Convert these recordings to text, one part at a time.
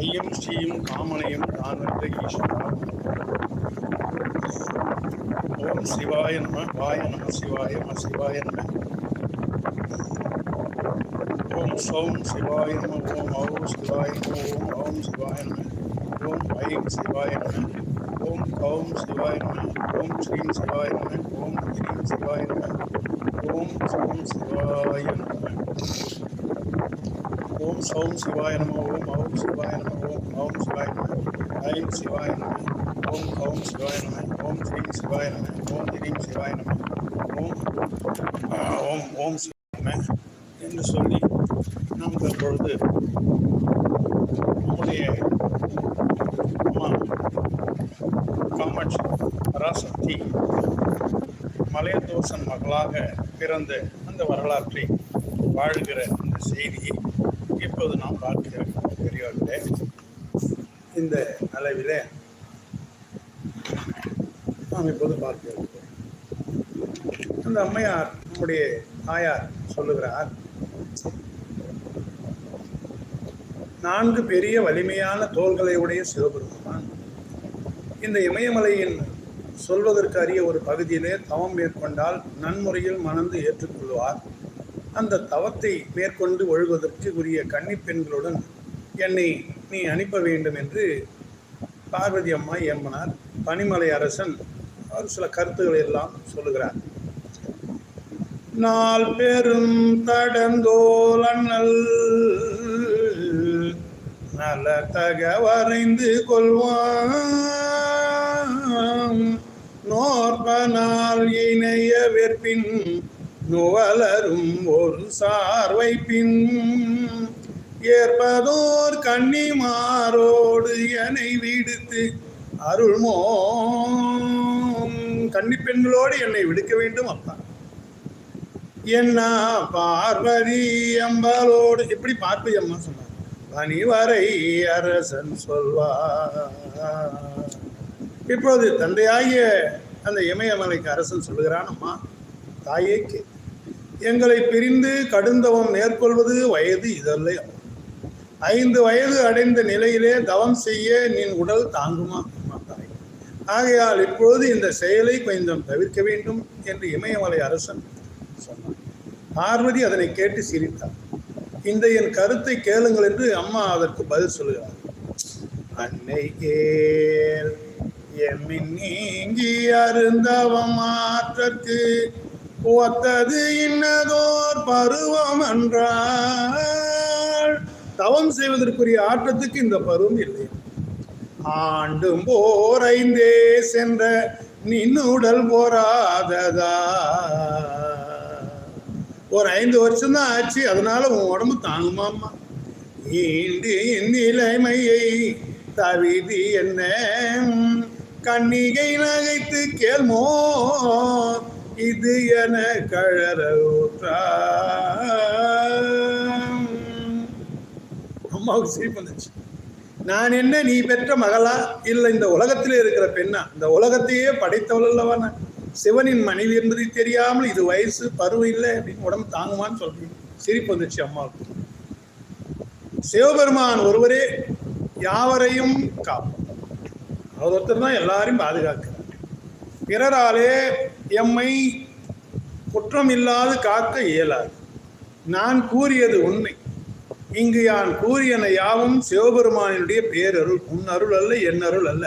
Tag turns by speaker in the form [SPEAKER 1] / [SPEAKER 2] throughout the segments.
[SPEAKER 1] ஐயம் ஸ்ரீயும் காமனையும் தான் வந்த ஈஸ்வரா. ஓம் சிவாய நம வாய நம சிவாய நம சிவாய நம. ஓம் சௌம் சிவாய நம ஓம் ஔ சிவாய நம ஓம் ஔம் சிவாய நம. ஓம் ஐம் சிவாய நம. ஓம் கௌம் சிவாய நம. ஓம் ஸ்ரீம் சிவாய நம. ஓம் ஹ்ரீம் சிவாய நம. ஓம் சௌம் சிவாய நம. ஓம் சௌம் சிவாய நம ஓம் ஓம் சிவாய நம ஓம் ஓம் சிவாய நம ஐம் சிவாய நம ஓம் ஓம் சிவாய நம ஓம் ஸ்ரீம் சிவாய நம ஓம் ஹ்ரீம் சிவாய நம ஓம் ஓம் ஓம் சிவாய நம என்று சொல்லி நாம் தற்பொழுது நம்முடைய அம்மா காமாட்சி பராசக்தி மலையதோசன் மகளாக பிறந்த அந்த வரலாற்றை வாழ்கிற அந்த செய்தியை இப்போது நாம் பார்க்கிறோம் பெரியவர்களே இந்த அளவிலே நாம் இப்போது பார்க்கிறோம் அந்த அம்மையார் நம்முடைய தாயார் சொல்லுகிறார் நான்கு பெரிய வலிமையான தோள்களை உடைய சிவபெருமான் இந்த இமயமலையின் சொல்வதற்கு அரிய ஒரு பகுதியிலே தவம் மேற்கொண்டால் நன்முறையில் மணந்து ஏற்றுக்கொள்வார். அந்த தவத்தை மேற்கொண்டு ஒழுகுவதற்கு உரிய கன்னிப்பெண்களுடன் என்னை நீ அனுப்ப வேண்டும் என்று பார்வதி அம்மா எம்மனார் பனிமலை அரசன் ஒரு சில கருத்துக்களை எல்லாம் சொல்லுகிறார். நாள் பெரும் தடந்தோல் அண்ணல் நல தக வரைந்து கொள்வான். நோர்பனால் இணைய வெற்பின் நுவலரும் ஒரு சார்வை பின் ஏற்பதோர் கன்னிமாரோடு என்னை விடுத்து அருள்மோ கன்னி பெண்களோடு என்னை விடுக்க வேண்டும் அப்பா. என்ன பார்வதி அம்பாலோடு எப்படி பார்வதி அம்மா சொன்னார். பணிவரை அரசன் சொல்வார். இப்போது தந்தையாகிய அந்த இமயமலைக்கு அரசன் சொல்லுகிறான் அம்மா தாயே கே எங்களை பிரிந்து கடுந்தவம் மேற்கொள்வது வயது இதல்லை. ஐந்து வயது அடைந்த நிலையிலே தவம் செய்ய நின் உடல் தாங்குமா? மாட்டாய் ஆகையால் இப்பொழுது இந்த செயலை கொஞ்சம் தவிர்க்க வேண்டும் என்று இமயமலை அரசன் சொன்னார் பார்வதி அதனை கேட்டு சிரித்தார் இந்த என் கருத்தை கேளுங்கள் என்று அம்மா அதற்கு பதில் சொல்கிறார் அன்னை கேள் எம்மின் நீங்கி அருந்தவம் மாற்றற்கு ஒத்தது இன்னதோர் பருவம் என்றால் தவம் செய்வதற்குரிய ஆட்டத்துக்கு இந்த பருவம் இல்லை. ஆண்டும் போர் ஐந்தே சென்ற நின்னுடல் போராததா ஒரு ஐந்து வருஷம் தான் ஆச்சு அதனால உன் உடம்பு தாங்குமாம்மா. ஈண்டு என் நிலைமையை தவிதி என்ன கண்ணிகை நகைத்து கேள்மோ இது என கழற அம்மாவுக்கு சிரிப்பு வந்துச்சு. நான் என்ன நீ பெற்ற மகளா? இல்லை இந்த உலகத்தில் இருக்கிற பெண்ணா? இந்த உலகத்தையே படைத்தவள் அல்லவா? நான் சிவனின் மனைவி என்பதை தெரியாமல் இது வயசு பருவம் இல்லை அப்படின்னு உடம்பு தாங்குமான்னு சொல்றீங்க. சிரிப்பு வந்துச்சு அம்மாவுக்கு. சிவபெருமான் ஒருவரே யாவரையும் காப்பார் அவர் ஒருத்தர் தான் எல்லாரையும் பாதுகாக்கிறார். பிறராலே எம்மை குற்றம் இல்லாது காக்க இயலாது. நான் கூறியது உண்மை. இங்கு யான் கூறியன யாவும் சிவபெருமானினுடைய பேரருள் உன் அருள் அல்ல என் அருள் அல்ல.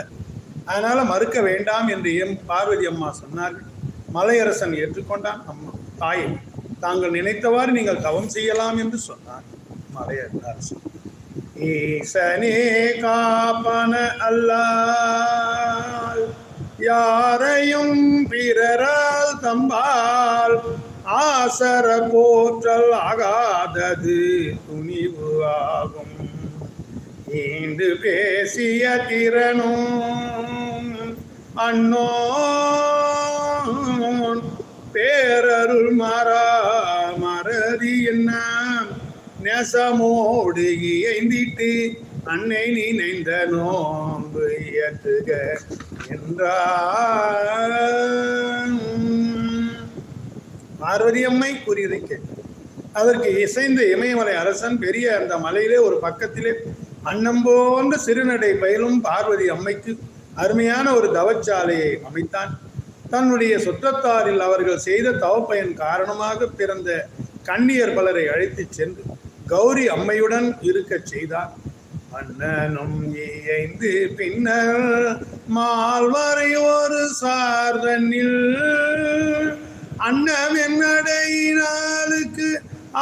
[SPEAKER 1] அதனால மறுக்க வேண்டாம் என்று எம் பார்வதி அம்மா சொன்னார்கள். மலையரசன் ஏற்றுக்கொண்டான். அம்மா தாயை தாங்கள் நினைத்தவாறு நீங்கள் தவம் செய்யலாம் என்று சொன்னார் மலையரசன். ஈசனே காப்பன அல்லால் யாரையும் பிறரால் தம்பால் ஆசர போற்றல் ஆகாதது துணிவு ஆகும். ஈண்டு பேசிய திறனும் அண்ணோ பேரருள் மாறா மறதி என்ன? நெசமோடு இயந்திட்டு அன்னை நினைந்த நோம்பு இயற்றுக. என்றார் பார்வதி அம்மை கூறியதை அதற்கு இசைந்த இமயமலை அரசன் பெரிய அந்த மலையிலே ஒரு பக்கத்திலே அன்னம் போன்ற சிறுநடை பயிலும் பார்வதி அம்மைக்கு அருமையான ஒரு தவச்சாலையை அமைத்தான். தன்னுடைய சுற்றத்தாரில் அவர்கள் செய்த தவப்பயன் காரணமாக பிறந்த கண்ணியர் பலரை அழைத்துச் சென்று கௌரி அம்மையுடன் இருக்கச் செய்தார் மன்னனும் இயைந்து பின்னர் மால்வரை ஒரு சார்தனில். அன்னம் என்னடையினாளுக்கு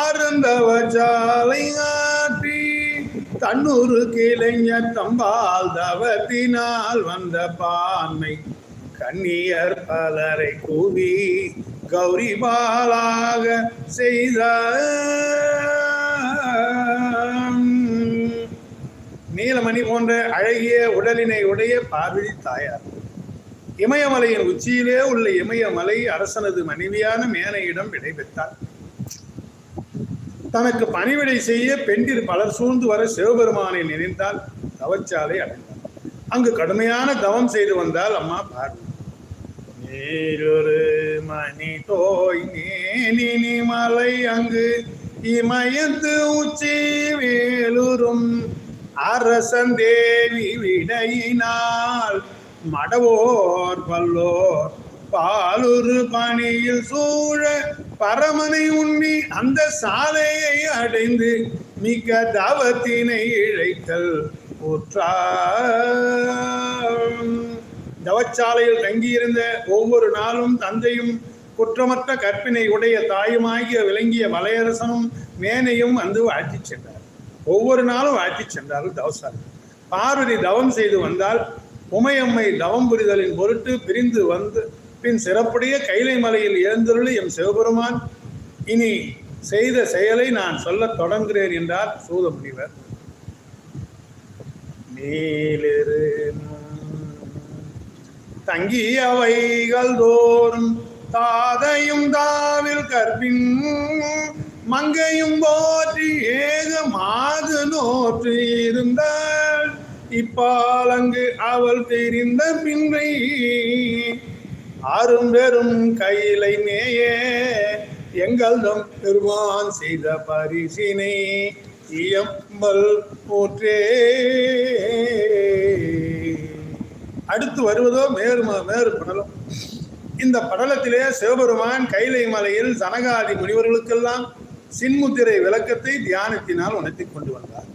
[SPEAKER 1] அருந்தவ சாலை ஆற்றி தன்னூறு கிளைஞர் தம்பால் தவத்தினால் வந்த பான்மை. கன்னியர் பலரை கூவி கௌரி பாலாக செய்தார். மணி போன்ற அழகிய உடலினை உடைய பார்வதி தாயார். இமயமலையின் உச்சியிலே உள்ள இமயமலை அரசனது மனைவியான மேனையிடம் விடைபெற்றார் தனக்கு பணிவிடை செய்ய பெண்டிர் பலர் சூழ்ந்து வர சிவபெருமானை நினைந்தால் தவச்சாலை அடைந்தார். அங்கு கடுமையான தவம் செய்து வந்தால் அம்மா பார்வதி. நீரொரு மணி தோய் நேனினி மலை அங்கு இமயத்து உச்சி வேலுறும். அரசந்தேவி விடையினால் மடவோர் பல்லோர் பாலுரு பணியில் சூழ பரமனை உண்ணி அந்த சாலையை அடைந்து மிக்க தவத்தினை இழைத்தல் தவச்சாலையில் தங்கியிருந்த ஒவ்வொரு நாளும் தந்தையும் குற்றமற்ற கற்பினை உடைய தாயுமாகிய விளங்கிய வலையரசனும் மேனையும் வந்து வாழ்த்திச் சென்றார் ஒவ்வொரு நாளும் வாழ்த்தி சென்றார்கள் தவசாலை. பார்வதி தவம் செய்து வந்தால் உமையம்மை தவம் புரிதலின் பொருட்டு பிரிந்து வந்து பின் சிறப்புடைய கைலை மலையில் எழுந்தருளி எம் சிவபெருமான் இனி செய்த செயலை நான் சொல்லத் தொடங்குகிறேன் என்றார் சூத முனிவர் மேலிரு தங்கியவைகள் தோறும் தாதையும் தாவில் கற்பின் மங்கையும் போற்றி ஏக மாது நோற்று இருந்தாள் இப்பாலங்கு அவள் தெரிந்த பின்னை. அரும் பெரும் கையிலை நேயே எங்கள்தம் பெருமான் செய்த பரிசினை இயம்பல் போற்றே. அடுத்து வருவதோ மேறு மேறு படலம். இந்த படலத்திலே சிவபெருமான் கைலை மலையில் சனகாதி முனிவர்களுக்கெல்லாம் சின்முத்திரை விளக்கத்தை தியானத்தினால் உணர்த்தி கொண்டு வந்தார்.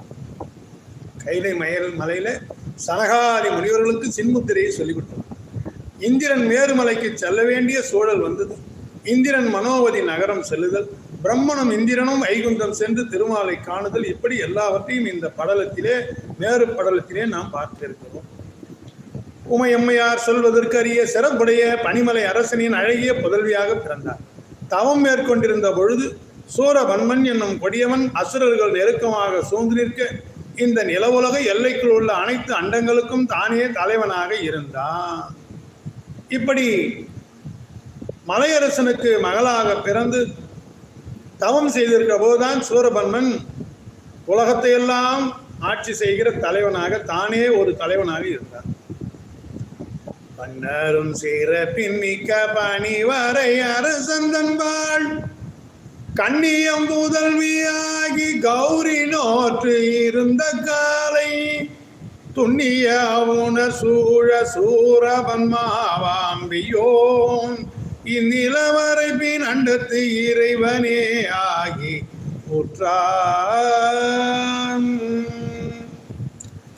[SPEAKER 1] கைலை மயல் மலையில சனகாதி முனிவர்களுக்கு சின்முத்திரையை சொல்லிவிட்டார் இந்திரன் மேருமலைக்கு செல்ல வேண்டிய சூழல் வந்தது. இந்திரன் மனோவதி நகரம் செல்லுதல் பிரம்மனும் இந்திரனும் ஐகுந்தம் சென்று திருமாலை காணுதல் இப்படி எல்லாவற்றையும் இந்த படலத்திலே மேறு படலத்திலே நாம் பார்த்திருக்கிறோம். உமையம்மையார் சொல்வதற்கு அறிய சிறப்புடைய பனிமலை அரசனின் அழகிய புதல்வியாக பிறந்தார். தவம் மேற்கொண்டிருந்த பொழுது சூரபன்மன் என்னும் கொடியவன் அசுரர்கள் நெருக்கமாக சூழ்ந்து நிற்க இந்த நிலவுலக எல்லைக்குள் உள்ள அனைத்து அண்டங்களுக்கும் தானே தலைவனாக இருந்தான். இப்படி மலையரசனுக்கு மகளாக பிறந்து தவம் செய்திருக்கிற போதுதான் சூரபன்மன் உலகத்தை எல்லாம் ஆட்சி செய்கிற தலைவனாக தானே ஒரு தலைவனாக இருந்தார் பன்னரும் சிறப்பின் பின்மிக்க பணி வரை அரசந்தன்பாள் கண்ணியம் புதல்வியாகி கௌரி நோற்று இருந்த காலை துண்ணிய உணர் சூழ சூரபன்மாவாம்பியோம் இந்நிலவரை பின் அண்டத்து இறைவனே ஆகி உற்றான்.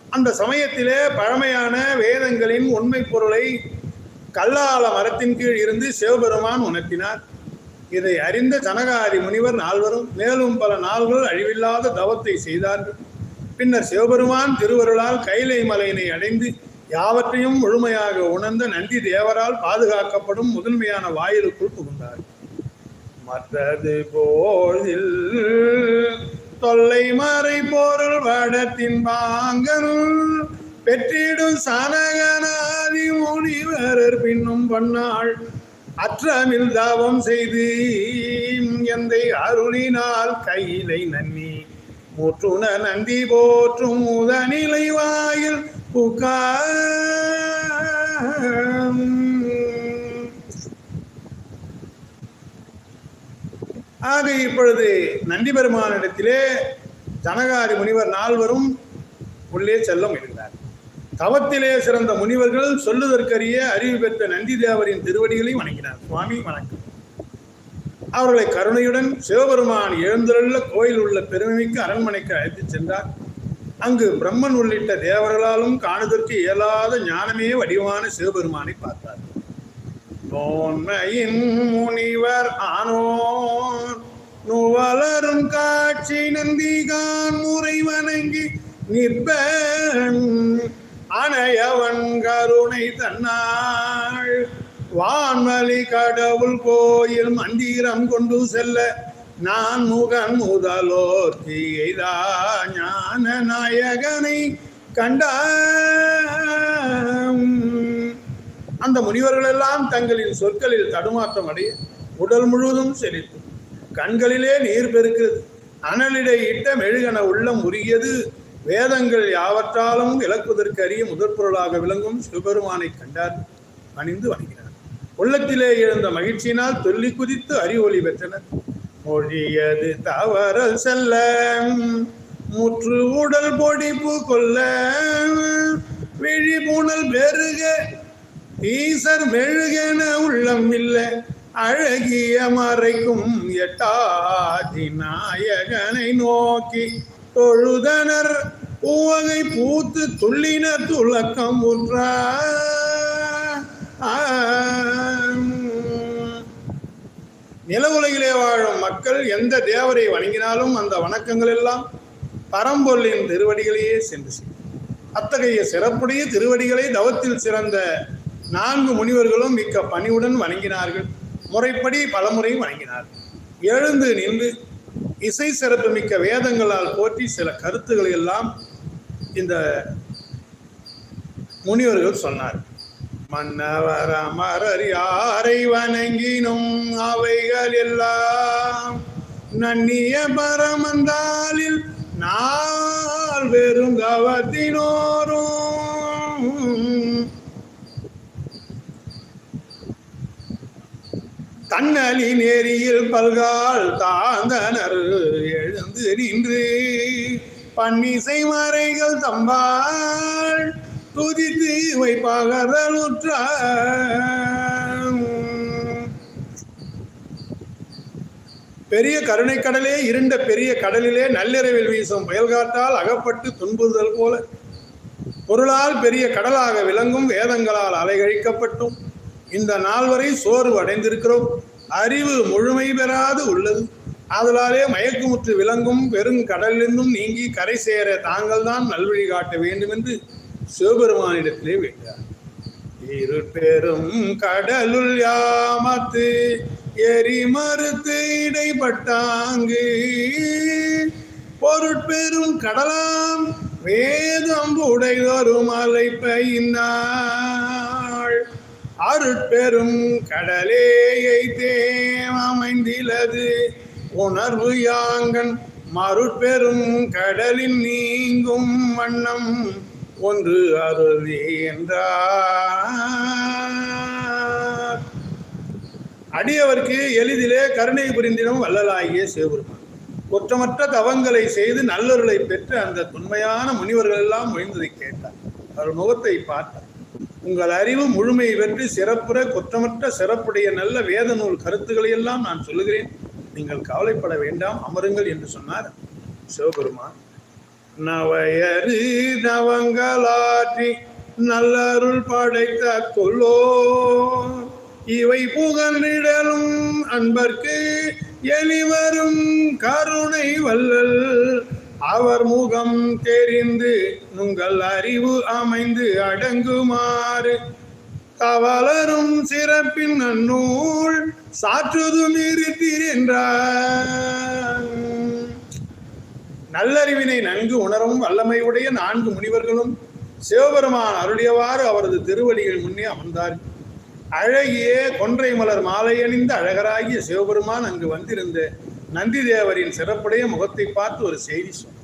[SPEAKER 1] அந்த சமயத்திலே பழமையான வேதங்களின் உண்மை பொருளை கல்லால மரத்தின் கீழ் இருந்து சிவபெருமான் உணர்த்தினார். இதை அறிந்த ஜனகாதி முனிவர் நால்வரும் மேலும் பல நாள்கள் அழிவில்லாத தவத்தை செய்தார்கள். பின்னர் சிவபெருமான் திருவருளால் கைலை மலையினை அடைந்து யாவற்றையும் முழுமையாக உணர்ந்த நந்தி தேவரால் பாதுகாக்கப்படும் முதன்மையான வாயிலுக்குள் புகுந்தார். மற்றது போதில் தொல்லை மறை பொருள் வடத்தின் பாங்கனுள் பெற்றிடும் சனகனாதி முனிவரர் பின்னும் பண்ணாள் அற்றமில் தாவம் செய்து எந்தை அருளினால் கையிலை நன்னி. முற்றுண நந்தி போற்றும் முதநிலை வாயில் புகார் ஆக இப்பொழுது நந்தி பெருமானிடத்திலே ஜனகாரி முனிவர் நால்வரும் உள்ளே செல்ல முயல்கிறார். தவத்திலே சிறந்த முனிவர்கள் சொல்லுதற்கரிய அறிவு பெற்ற நந்தி தேவரின் திருவடிகளை வணங்கினார். சுவாமி வணக்கம். அவர்களை கருணையுடன் சிவபெருமான் எழுந்துள்ள கோயில் உள்ள பெருமைமிக்க அரண்மனைக்கு அழைத்துச் சென்றார். அங்கு பிரம்மன் உள்ளிட்ட தேவர்களாலும் காணுதற்கு இயலாத ஞானமே வடிவான சிவபெருமானை பார்த்தார். தோன்மையின் முனிவர் ஆனோர் நுவலரும் காட்சி நந்திகான் முறை வணங்கி நிற்பன். அணையவன் கருணை தன்னாள். வான்மலி கடவுள் கோயில் மந்திரம் கொண்டு செல்ல நான் முகன் முதலோர் தீதா ஞான நாயகனை கண்ட அந்த முனிவர்களெல்லாம் தங்களின் சொற்களில் தடுமாற்றம் அடைய உடல் முழுவதும் செழித்து கண்களிலே நீர் பெருக்கிறது. அனலிடையிட்ட மெழுகன உள்ளம் உருகியது. வேதங்கள் யாவற்றாலும் விளக்குவதற்கு அறிய முதற் பொருளாக விளங்கும் சிவபெருமானை கண்டார் அணிந்து வணங்கினார். உள்ளத்திலே எழுந்த மகிழ்ச்சியினால் துள்ளி குதித்து அறிவொளி பெற்றனர். மொழியது தவறல் செல்ல முற்று உடல் பொடிப்பு கொள்ள விழிபூணல் பெருக ஈசர் மெழுகென உள்ளம் இல்லை அழகிய மறைக்கும் எட்டாதி நாயகனை நோக்கி தொழுதனர் பூவகை பூத்து துள்ளின துளக்கம் உற்றார் நில உலகிலே வாழும் மக்கள் எந்த தேவரை வணங்கினாலும் அந்த வணக்கங்கள் எல்லாம் பரம்பொருளின் திருவடிகளையே சென்று அத்தகைய சிறப்புடைய திருவடிகளை தவத்தில் சிறந்த நான்கு முனிவர்களும் மிக்க பணிவுடன் வணங்கினார்கள். முறைப்படி பலமுறை வணங்கினார்கள். எழுந்து நின்று இசை சிறப்பு மிக்க வேதங்களால் போற்றி சில கருத்துக்களை எல்லாம் இந்த முனிவர்கள் சொன்னார். மன்னவர் அமரர் யாரை வணங்கினும் அவைகள் எல்லாம் நன்னிய பரமந்தாலில் நாள் வெறும் கவத்தினோரும் தன்னலி நேரியில் பல்கால் தாந்தனர் எழுந்து நின்று பன்னிசை மறைகள் தம்பாள் துதித்து வைப்பகதலுற்ற பெரிய கருணைக்கடலே இருண்ட பெரிய கடலிலே நள்ளிரவில் வீசும் புயல் காற்றால் அகப்பட்டு துன்புறுதல் போல பொருளால் பெரிய கடலாக விளங்கும் வேதங்களால் அலைகழிக்கப்பட்டும். இந்த நாள் வரை சோர்வு அடைந்திருக்கிறோம். அறிவு முழுமை பெறாது உள்ளது. ஆதலாலே மயக்கமுற்று விளங்கும் பெருங்கடலிருந்தும் நீங்கி கரை சேர தாங்கள் தான் நல்வழி காட்ட வேண்டும் என்று சிவபெருமானிடத்திலே வேண்டார் இரு பெரும் கடலுள் யாமத்து எரி மறுத்து இடைப்பட்டாங்கு. பொருட்பெரும் கடலாம் வேதம் உடைதொரு மலை பயினாள் அருட்பெரும் கடலேயை தேம் அமைந்திலது. உணர்வு யாங்கன் மருட்பெரும் கடலில் நீங்கும் வண்ணம் ஒன்று அருளி என்றார். அடியவர்க்கு எளிதிலே கருணை புரிந்திடும் வல்லலாகிய சிவபெருமான். குற்றமற்ற தவங்களை செய்து நல்லொருளை பெற்று அந்த தொன்மையான முனிவர்கள் எல்லாம் மொழிந்ததை கேட்டார். அவர் முகத்தை பார்த்தார். உங்கள் அறிவு முழுமையை பற்றி சிறப்புற குற்றமற்ற சிறப்புடைய நல்ல வேத நூல் கருத்துக்களை எல்லாம் நான் சொல்லுகிறேன். நீங்கள் கவலைப்பட வேண்டாம் அமருங்கள் என்று சொன்னார் சிவபெருமான். நவையரு நவங்களாற்றி நல்லருள் படைத்த கொல்லோ இவை புகழ்நிடலும் அன்பர்க்கு எளிவரும் கருணை வல்லல். அவர் முகம் தெரிந்து உங்கள் அறிவு அமைந்து அடங்குமாறு. கவலரும் சிறப்பின் நன்னூல் சாற்றுதும் இருத்தீர் நல்லறிவினை நன்கு உணரவும் வல்லமையுடைய நான்கு முனிவர்களும் சிவபெருமான் அருளியவாறு அவரது திருவடிகள் முன்னே அமர்ந்தார். அழகிய கொன்றை மலர் மாலை அணிந்த அழகராகிய சிவபெருமான் அங்கு வந்திருந்த நந்தி தேவரின் சிறப்புடைய முகத்தை பார்த்து ஒரு செய்தி சொன்னார்.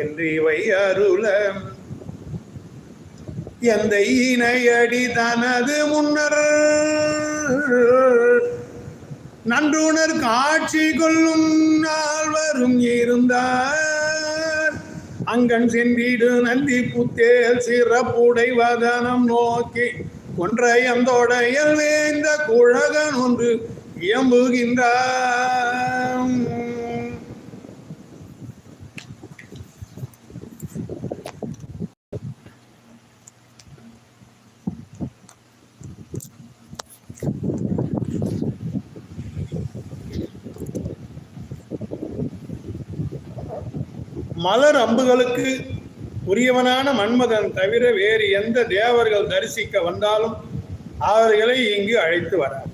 [SPEAKER 1] என்று இவை அருள எந்த இணையடி தனது முன்னர் நன்றுணர் காட்சி கொள்ளும் நால்வரும் இருந்தார். அங்கன் சென்றிடு நந்தி புத்தேல் சிறப்புடை வதனம் நோக்கி கொன்றையந்தோடையல் வேந்த குழகன் ஒன்று இயம்புகின்றான். மலர் அம்புகளுக்கு உரியவனான மன்மதன் தவிர வேறு எந்த தேவர்கள் தரிசிக்க வந்தாலும் அவர்களை இங்கு அழைத்து வரார்.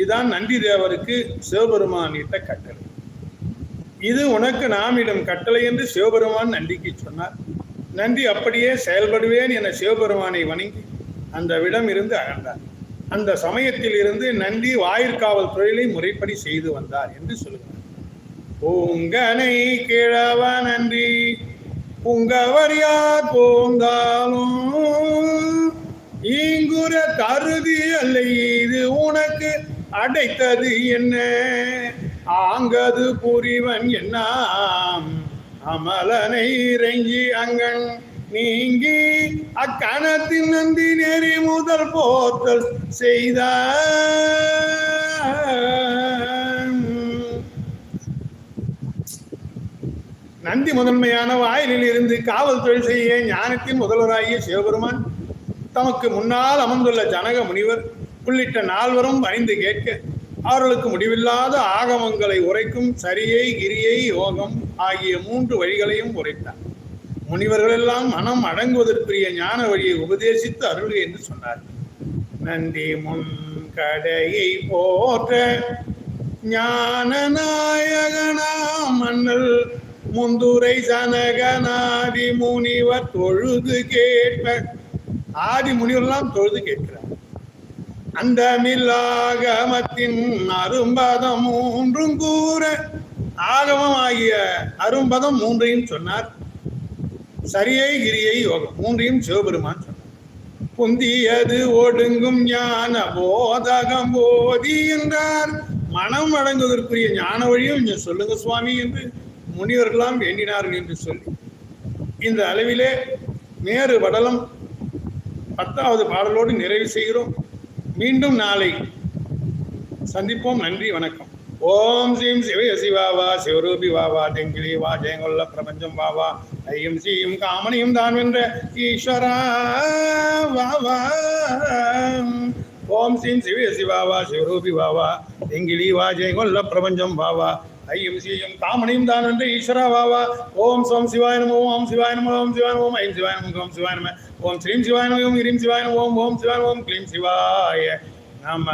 [SPEAKER 1] இதுதான் நந்தி தேவருக்கு சிவபெருமான் இட்ட கட்டளை. இது உனக்கு நாமிடம் கட்டளை என்று சிவபெருமான் நந்திக்கு சொன்னார். நந்தி அப்படியே செயல்படுவேன் என சிவபெருமானை வணங்கி அந்த விடம் இருந்து அகன்றார். அந்த சமயத்தில் இருந்து நந்தி வாயிற்காவல் தொழிலை முறைப்படி செய்து வந்தார் என்று சொல்கிறார். பூங்கனை கிழவ நன்றி புங்கவர் யார் போந்தாலும்? ஈங்குற தருதி அல்ல இது உனக்கு அடைத்தது என்ன? ஆங்கது புரிவன் என்னாம்? அமலனை இறங்கி அங்கன் நீங்கி அக்கணத்தின் நந்தி நெறி முதல் போத்தல் செய்த நந்தி முதன்மையான வாயிலில் இருந்து காவல் தொழில் செய்ய ஞானத்தின் முதல்வராகிய சிவபெருமான் தமக்கு முன்னால் அமர்ந்துள்ள ஜனக முனிவர் உள்ளிட்ட நால்வரும் பயந்து கேட்க அவர்களுக்கு முடிவில்லாத ஆகமங்களை உரைக்கும் சரியை கிரியை யோகம் ஆகிய மூன்று வழிகளையும் உரைத்தார். முனிவர்கள் எல்லாம் மனம் அடங்குவதற்குரிய ஞான வழியை உபதேசித்து அருள் என்று சொன்னார். நந்தி முன் கடையை போற்ற ஞான நாயகனா மன்னல் முந்துரை சனகனாதி முனிவர் தொழுது கேட்ப. ஆதி முனிவர்லாம் தொழுது கேட்கிறார். அந்தமில்லாகமத்தின் அரும்பதம் மூன்றும் கூற ஆகமம் ஆகிய அரும்பதம் மூன்றையும் சொன்னார். சரியை கிரியை யோகம் மூன்றையும் சிவபெருமான் சொன்னார். புந்தியது ஒடுங்கும் ஞான போதகம் போதி என்றார். மனம் அடங்குவதற்குரிய ஞான வழியும் சொல்லுங்க சுவாமி என்று முனிவர்களாம் எண்ணினார்கள் என்று சொல்லி. இந்த அளவிலே மேறு படலம் பத்தாவது பாடலோடு நிறைவு செய்கிறோம். மீண்டும் நாளை சந்திப்போம். நன்றி வணக்கம். ஓம் ஸ்ரீம் சிவய சிவாவா சிவரூபி வாவா தெங்கிலி வா ஜெயங்கொல்ல பிரபஞ்சம் வாவா ஐயும் சீயும் காமனியும் தான் வென்ற ஈஸ்வரா வாவா. ஓம் ஸ்ரீம் சிவய சிவாவா சிவரூபி வாவா தெங்கிலி வா ஜெயங்கொல்ல பிரபஞ்சம் வாவா. ஐயும் ஸ்ரீயும் தாமணியும் தான் என்று ஈஸ்வரா வாவா. ஓம் சோம் சிவாய நம ஓம் சிவாய நம ஓம் சிவாய நம ஐம் சிவாய நம ஓம் சிவாய நம ஓம் ஸ்ரீம் சிவாய நம ஓம் ஹிரீம் சிவாய நம ஓம் ஓம் சிவாய ஓம் க்ளீம் சிவாய நம.